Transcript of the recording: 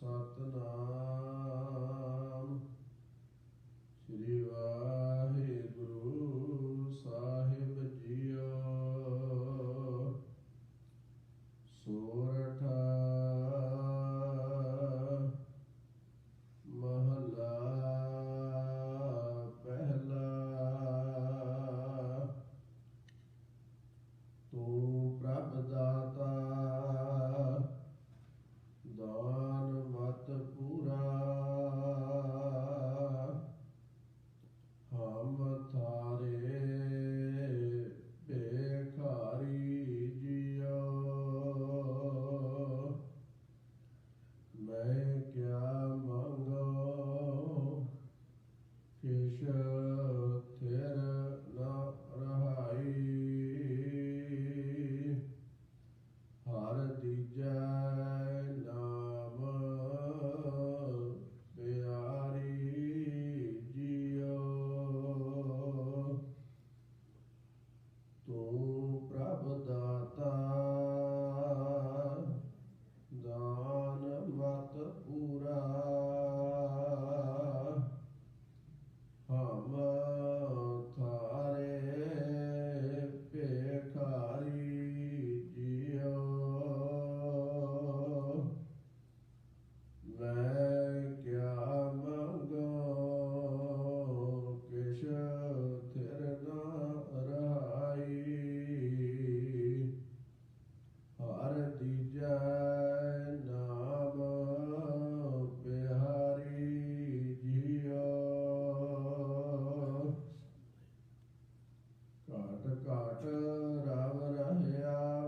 ਸਤਨਾਮ। ਸ੍ਰੀ ਵਾਹਿਗੁਰੂ ਸਾਹਿਬ ਜੀਓ। ਸੋਰਠ ਮਹਲਾ ਪਹਿਲਾ। ਤੂੰ ਪ੍ਰਭ ਦਾਤਾ ਹਰ ਮੈਂ ਕਿਆ ਮੰਗੋ ਕਿਛ ਥਿਰ ਨ ਰਹਾਈ। ਹਰ ਦੀਜੈ ਨਾਮ ਪਿਆਰੀ ਜਿਉ ਘਾਟ ਘਾਟ ਰਵ ਰਹਿਆ